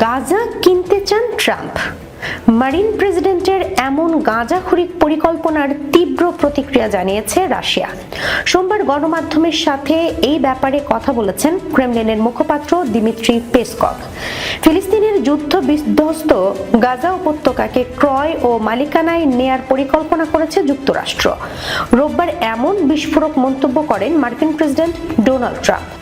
গাজা কিনতে চান Trump? Marin প্রেসিডেন্টের এমন গাঁজাখুরি পরিকল্পনার তীব্র প্রতিক্রিয়া জানিয়েছে রাশিয়া। সোমবার গণমাধ্যমের সাথে এই ব্যাপারে কথা বলেছেন ক্রেমলিনের মুখপাত্র দিমিত্রি পেসকভ। ফিলিস্তিনের যুদ্ধ বিধ্বস্ত গাজা উপত্যকাকে ক্রয় ও মালিকানায় নেয়ার পরিকল্পনা করেছে যুক্তরাষ্ট্র। রোববার এমন বিস্ফোরক মন্তব্য করেন মার্কিন প্রেসিডেন্ট ডোনাল্ড ট্রাম্প।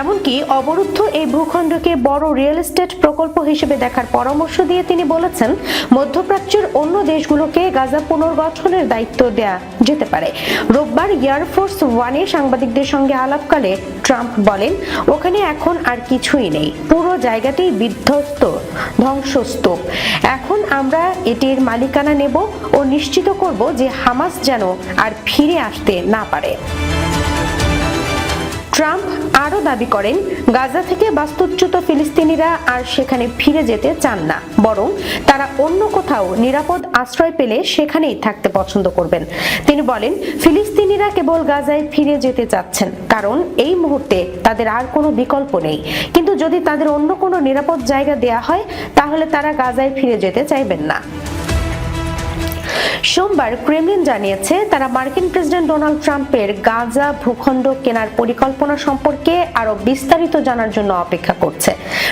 এমনকি অবরুদ্ধ এই ভূখণ্ডকে বড় রিয়েল এস্টেট প্রকল্প হিসেবে দেখার পরামর্শ দিয়ে তিনি বলেছেন, মধ্যপ্রাচ্যের অন্য দেশগুলোকে গাজা পুনর্গঠনের দায়িত্ব দেয়া যেতে পারে। রোববার এয়ারফোর্স ওয়ানে সাংবাদিকদের সঙ্গে আলাপকালে ট্রাম্প বলেন, ওখানে এখন আর কিছুই নেই। পুরো জায়গাতেই বিধ্বস্ত, ধ্বংসস্তূপ। এখন আমরা এটির মালিকানা নেব ও নিশ্চিত করব যে হামাস যেন আর ফিরে আসতে না পারে। ট্রাম্প আরও দাবি করেন, গাজা থেকে বাস্তুচ্যুত ফিলিস্তিনিরা আর সেখানে ফিরে যেতে চান না, বরং তারা অন্য কোথাও নিরাপদ আশ্রয় পেলে সেখানেই থাকতে পছন্দ করবেন। তিনি বলেন, ফিলিস্তিনিরা কেবল গাজায় ফিরে যেতে চাচ্ছেন, কারণ এই মুহূর্তে তাদের আর কোনো বিকল্প নেই। কিন্তু যদি তাদের অন্য কোনো নিরাপদ জায়গা দেয়া হয়, তাহলে তারা গাজায় ফিরে যেতে চাইবেন না। সোমবার ক্রেমলিন জানিয়েছে, তারা মার্কিন প্রেসিডেন্ট ডোনাল্ড ট্রাম্পের গাজা ভূখণ্ড কেনার পরিকল্পনা সম্পর্কে আরও বিস্তারিত জানার জন্য অপেক্ষা করছে।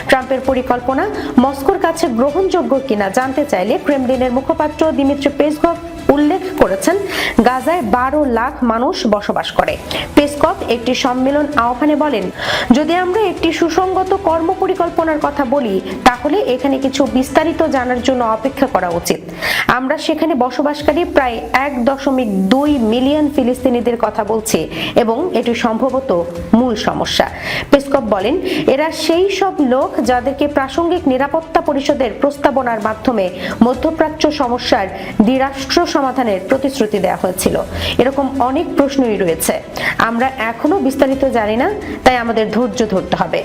ট্রাম্পের পরিকল্পনা, মস্কোর কাছে গ্রহণযোগ্য কিনা জানতে চাইলে ক্রেমলিনের মুখপাত্র দিমিত্রি পেসকভ উল্লেখ করেছেন, গাজায় বারো লাখ মানুষ বসবাস করে। পেসকভ একটি সম্মেলন আহ্বানে বলেন, যদি আমরা একটি সুসংগত কর্ম পরিকল্পনার কথা বলি, তাহলে এখানে কিছু বিস্তারিত জানার জন্য অপেক্ষা করা উচিত। আমরা সেখানে বসবাসকারী প্রায় এক দশমিক দুই মিলিয়ন ফিলিস্তিনিদের কথা বলছি এবং এটি সম্ভবত মূল সমস্যা। পেসকভ বলেন, এরা সেই সব লোক যাদেরকে প্রাসঙ্গিক নিরাপত্তা পরিষদের প্রস্তাবনার মাধ্যমে মধ্যপ্রাচ্য সমস্যার দ্বিরাষ্ট্র সমাধানের প্রতিশ্রুতি দেওয়া হয়েছিল। এরকম অনেক প্রশ্নই রয়েছে। আমরা এখনও বিস্তারিত জানি না, তাই আমাদের ধৈর্য ধরতে হবে।